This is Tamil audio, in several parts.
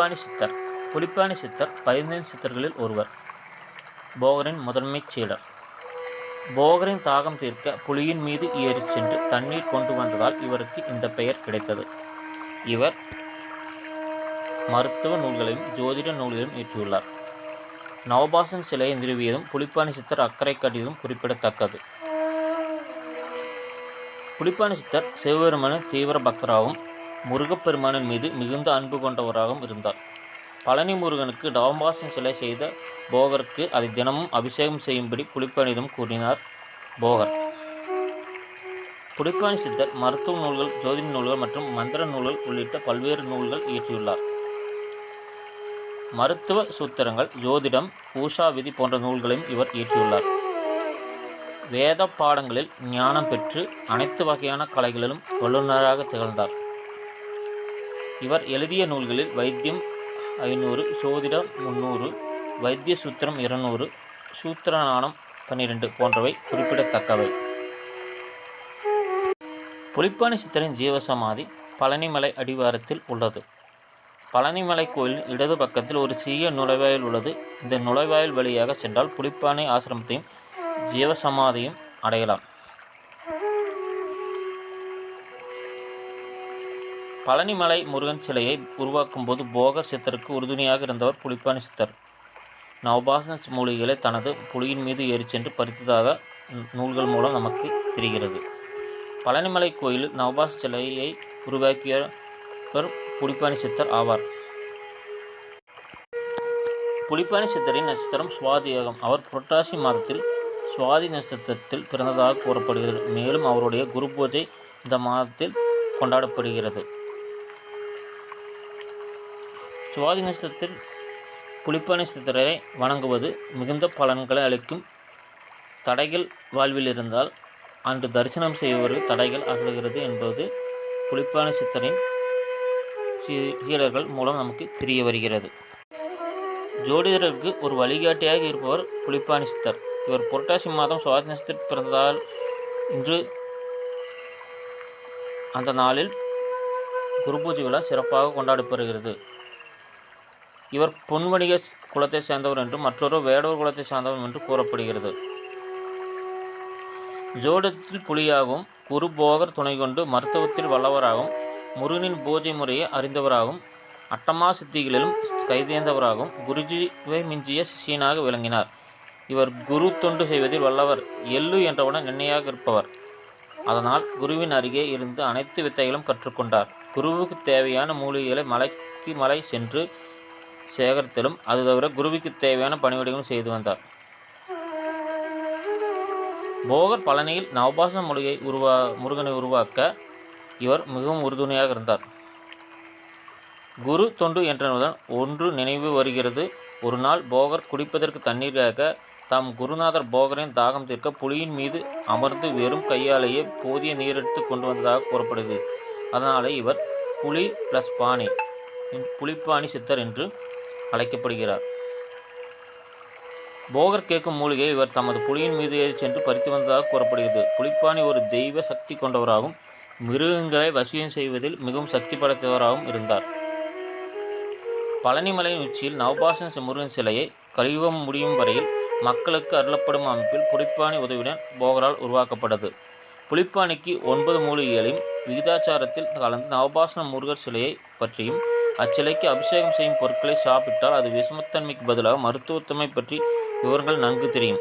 புலிப்பாணி சித்தர். புலிப்பாணி சித்தர் பதினைந்து சித்தர்களில் ஒருவர். போகரின் முதன்மைச் சீடர். போகரின் தாகம் தீர்க்க புலியின் மீது ஏறிச் சென்று தண்ணீர் கொண்டு வந்ததால் இவருக்கு இந்த பெயர் கிடைத்தது. இவர் மருத்துவ நூல்களையும் ஜோதிட நூல்களையும் இயற்றியுள்ளார். நவபாசன் சிலையை நிறுவியதும் புலிப்பாணி சித்தர் அக்கறை காட்டியதும் குறிப்பிடத்தக்கது. புலிப்பாணி சித்தர் சிவபெருமனின் தீவிர பக்தராகவும் முருகப்பெருமானின் மீது மிகுந்த அன்பு கொண்டவராகவும் இருந்தார். பழனி முருகனுக்கு நவபாசன் சிலை செய்த போகருக்கு அதை தினமும் அபிஷேகம் செய்யும்படி புலிப்பாணியிடம் கூறினார் போகர். புலிப்பாணி சித்தர் மருத்துவ நூல்கள் ஜோதிட நூல்கள் மற்றும் மந்திர நூல்கள் உள்ளிட்ட பல்வேறு நூல்கள் இயற்றியுள்ளார். மருத்துவ சூத்திரங்கள் ஜோதிடம் பூஷா விதி போன்ற நூல்களையும் இவர் இயற்றியுள்ளார். வேத பாடங்களில் ஞானம் பெற்று அனைத்து வகையான கலைகளிலும் வல்லுநராக திகழ்ந்தார். இவர் எழுதிய நூல்களில் வைத்தியம் ஐநூறு சோதிடம் முந்நூறு வைத்திய சூத்திரம் இருநூறு சூத்திரநாணம் பன்னிரெண்டு போன்றவை குறிப்பிடத்தக்கவை. புலிப்பாணி சித்தரின் ஜீவசமாதி பழனிமலை அடிவாரத்தில் உள்ளது. பழனிமலை கோயில் இடது பக்கத்தில் ஒரு சிறிய நுழைவாயில் உள்ளது. இந்த நுழைவாயில் வழியாக சென்றால் புலிப்பாணி ஆசிரமத்தையும் ஜீவசமாதியும் அடையலாம். பழனிமலை முருகன் சிலையை உருவாக்கும் போது போகர் சித்தருக்கு உறுதுணையாக இருந்தவர் புலிப்பாணி சித்தர். நவபாசன மூலிகைகளை தனது புலியின் மீது ஏறி சென்று பறித்ததாக நூல்கள் மூலம் நமக்கு தெரிகிறது. பழனிமலை கோயிலில் நவபாச சிலையை உருவாக்கியவர் புலிப்பாணி சித்தர் ஆவார். புலிப்பாணி சித்தரின் நட்சத்திரம் சுவாதி யோகம். அவர் புரட்டாசி மாதத்தில் சுவாதி நட்சத்திரத்தில் பிறந்ததாக கூறப்படுகிறது. மேலும் அவருடைய குரு பூஜை இந்த மாதத்தில் கொண்டாடப்படுகிறது. சுவாதி நட்சத்திரத்தில் புலிப்பாணி சித்தரை வணங்குவது மிகுந்த பலன்களை அளிக்கும் தடைகள் வாழ்வில் இருந்தால் அன்று தரிசனம் செய்பவர்கள் தடைகள் அகலுகிறது என்பது புலிப்பாணி சித்தரின் சீடர்கள் மூலம் நமக்கு தெரிய வருகிறது. ஜோதிடருக்கு ஒரு வழிகாட்டியாக இருப்பவர் புலிப்பாணி சித்தர் இவர் புரட்டாசி மாதம் சுவாதி நட்சத்திரம் பிறந்ததால் இன்று அந்த நாளில் குரு பூஜை விழா சிறப்பாக கொண்டாடப்படுகிறது. இவர் பொன்வணிக குலத்தை சேர்ந்தவர் என்றும் மற்றொரு வேடவர் குலத்தை சேர்ந்தவர் என்று கூறப்படுகிறது. ஜோடத்தில் புலியாகவும் குரு போகர் துணை கொண்டு மருத்துவத்தில் வல்லவராகவும் முருகனின் பூஜை முறையை அறிந்தவராகவும் அட்டமா சித்திகளிலும் கைதேர்ந்தவராகவும் குருஜிவை மிஞ்சிய சிஷியனாக விளங்கினார். இவர் குரு தொண்டு செய்வதில் வல்லவர் எள்ளு என்றவுடன் எண்ணெயாக இருப்பவர். அதனால் குருவின் அருகே இருந்து அனைத்து வித்தைகளும் கற்றுக்கொண்டார். குருவுக்கு தேவையான மூலிகைகளை மலைக்கு மலை சென்று சேகரித்தலும் அது தவிர குருவிக்கு தேவையான பணிவிடைகளும் செய்து வந்தார். போகர் பழனியில் நவபாச மொழியை உருவா முருகனை உருவாக்க இவர் மிகவும் உறுதுணையாக இருந்தார். குரு தொண்டு என்றவுடன் ஒன்று நினைவு வருகிறது. ஒரு நாள் போகர் குடிப்பதற்கு தண்ணீராக தாம் குருநாதர் போகரின் தாகம் தீர்க்க புலியின் மீது அமர்ந்து வெறும் கையாலேயே போதிய நீரெடுத்து கொண்டு வந்ததாக கூறப்படுது அதனாலே இவர் புலி ப்ளஸ் பாணி புலிப்பாணி சித்தர் என்று அழைக்கப்படுகிறார். போகர் கேட்கும் மூலிகை இவர் தமது புலியின் மீது ஏறி சென்று பறித்து வந்ததாக கூறப்படுகிறது. புலிப்பாணி ஒரு தெய்வ சக்தி கொண்டவராகவும் மிருகங்களை வசியம் செய்வதில் மிகவும் சக்தி படைத்தவராகவும் இருந்தார். பழனிமலையின் உச்சியில் நவபாசன் முருகன் சிலையை கலியுகம் முடியும் வரையில் மக்களுக்கு அருளப்படும் அமைப்பில் புலிப்பாணி உதவியுடன் போகரால் உருவாக்கப்பட்டது. புலிப்பாணிக்கு ஒன்பது மூலிகைகளையும் விகிதாச்சாரத்தில் கலந்து நவபாசன முருகர் சிலையை பற்றியும் அச்சிலைக்கு அபிஷேகம் செய்யும் பொருட்களை சாப்பிட்டால் அது விஷமத்தன்மைக்கு பதிலாக மருத்துவத்தன்மை பற்றி விவரங்கள் நன்கு தெரியும்.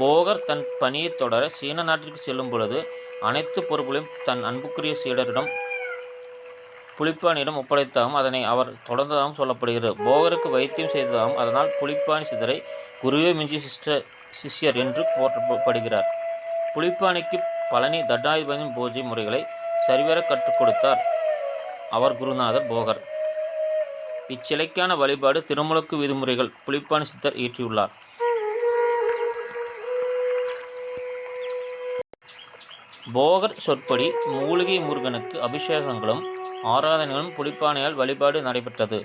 போகர் தன் பணியை தொடர சீன நாட்டிற்கு செல்லும் பொழுது அனைத்து பொருட்களையும் தன் அன்புக்குரிய சீடரிடம் புலிப்பானியிடம் ஒப்படைத்தாகவும் அதனை அவர் தொடர்ந்ததாகவும் சொல்லப்படுகிறது. போகருக்கு வைத்தியம் செய்ததாகவும் அதனால் புலிப்பானி சிதரை குருவே மிஞ்சி சிஸ்டர் சிஷ்யர் என்று போற்றப்படுகிறார். புலிப்பானிக்கு பழனி தட்டாதிபதியின் பூஜை முறைகளை சரிவர கற்றுக் கொடுத்தார். அவர் குருநாதர் போகர். இச்சிலைக்கான வழிபாடு திருமுழுக்கு விதிமுறைகள் புலிப்பாணி சித்தர் இயற்றியுள்ளார். போகர் சொற்படி மூலிகை முருகனுக்கு அபிஷேகங்களும் ஆராதனைகளும் புலிப்பானையால் வழிபாடு நடைபெற்றது.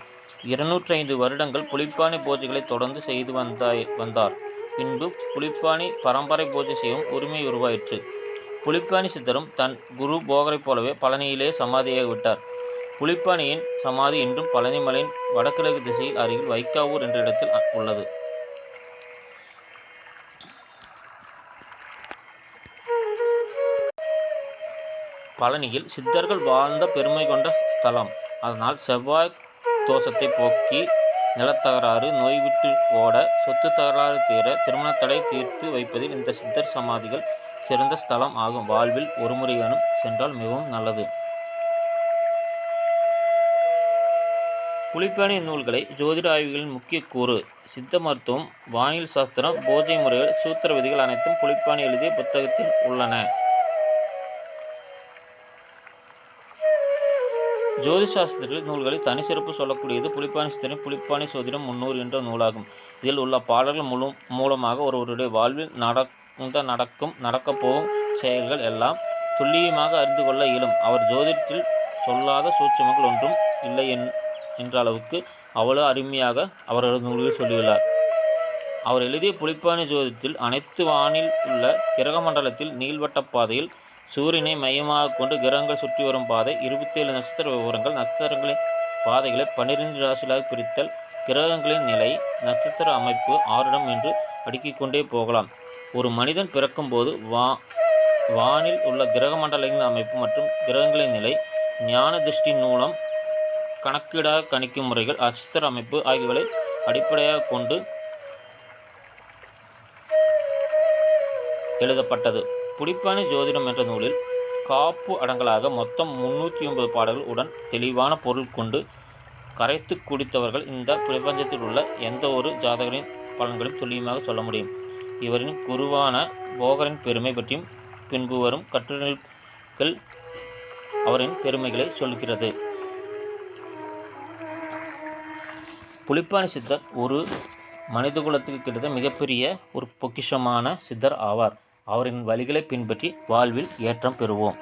இருநூற்றி ஐந்து வருடங்கள் புலிப்பானை பூஜைகளை தொடர்ந்து செய்து வந்தாய் வந்தார். பின்பு புலிப்பானி பரம்பரை பூஜை செய்யும் உரிமை உருவாயிற்று. புலிப்பானி சித்தரும் தன் குரு போகரைப் போலவே பழனியிலே சமாதியாகிவிட்டார். விட்டார் புலிப்பாணியின் சமாதி இன்றும் பழனிமலையின் வடகிழக்கு திசையில் அருகில் வைக்காவூர் என்ற இடத்தில் உள்ளது. பழனியில் சித்தர்கள் வாழ்ந்த பெருமை கொண்ட ஸ்தலம். அதனால் செவ்வாய் தோஷத்தை போக்கி நிலத்தகராறு நோய் விட்டு ஓட சொத்து தகராறு தீர திருமண தடை தீர்த்து வைப்பதில் இந்த சித்தர் சமாதிகள் சிறந்த ஸ்தலம் ஆகும். வாழ்வில் ஒருமுறையேனும் சென்றால் மிகவும் நல்லது. புலிப்பாணி நூல்களை ஜோதிட ஆய்வுகளின் முக்கிய கூறு. சித்த மருத்துவம் வானியல் சாஸ்திரம் போஜை முறைகள் சூத்திர விதிகள் அனைத்தும் புலிப்பாணி எழுதிய புத்தகத்தில் உள்ளன. ஜோதிஷாஸ்திர நூல்களை தனி சிறப்பு சொல்லக்கூடியது புலிப்பாணி சித்திரம் புலிப்பாணி சோதிடம் முன்னூறு என்ற நூலாகும். இதில் உள்ள பாடல்கள் முழு மூலமாக ஒருவருடைய வாழ்வில் நடந்த நடக்கும் நடக்கப் போகும் செயல்கள் எல்லாம் துல்லியமாக அறிந்து கொள்ள இயலும். அவர் ஜோதிடத்தில் சொல்லாத சூட்சமங்கள் ஒன்றும் இல்லை என் என்ற அளவுக்கு அவ்வளவு அருமையாக அவரது நூலில் சொல்லியுள்ளார். அவர் எழுதிய புலிப்பானி ஜோதிடத்தில் அனைத்து வானில் உள்ள கிரக மண்டலத்தில் நீள்வட்ட பாதையில் சூரியனை மையமாக கொண்டு கிரகங்கள் சுற்றி வரும் பாதை இருபத்தேழு நட்சத்திர விவரங்கள் நட்சத்திரங்களின் பாதைகளை பன்னிரெண்டு ராசிகளாக பிரித்தல் கிரகங்களின் நிலை நட்சத்திர அமைப்பு ஆறிடம் என்று அடுக்கிக் கொண்டே போகலாம். ஒரு மனிதன் பிறக்கும்போது வா வானில் உள்ள கிரக மண்டலங்களின் அமைப்பு மற்றும் கிரகங்களின் நிலை ஞான திருஷ்டி மூலம் கணக்கீடாக கணிக்கும் முறைகள் நட்சத்திர அமைப்பு ஆகியவை அடிப்படையாக கொண்டு எழுதப்பட்டது. புடிப்பானி ஜோதிடம் என்ற நூலில் காப்பு அடங்கலாக மொத்தம் முன்னூற்றி ஒன்பது பாடல்கள் உடன் தெளிவான பொருள் கொண்டு கரைத்து குடித்தவர்கள் இந்த பிரபஞ்சத்தில் உள்ள எந்த ஒரு ஜாதகரின் பலன்களையும் துல்லியமாக சொல்ல முடியும். இவரின் குருவான போகரின் பெருமை பற்றியும் பின்பு வரும் கட்டுரைகள் அவரின் பெருமைகளை சொல்கிறது புலிப்பாணி சித்தர் ஒரு மனிதகுலத்துக்கு கிடைத்த மிகப்பெரிய ஒரு பொக்கிஷமான சித்தர் ஆவார். அவரின் வழிகளை பின்பற்றி வாழ்வில் ஏற்றம் பெறுவோம்.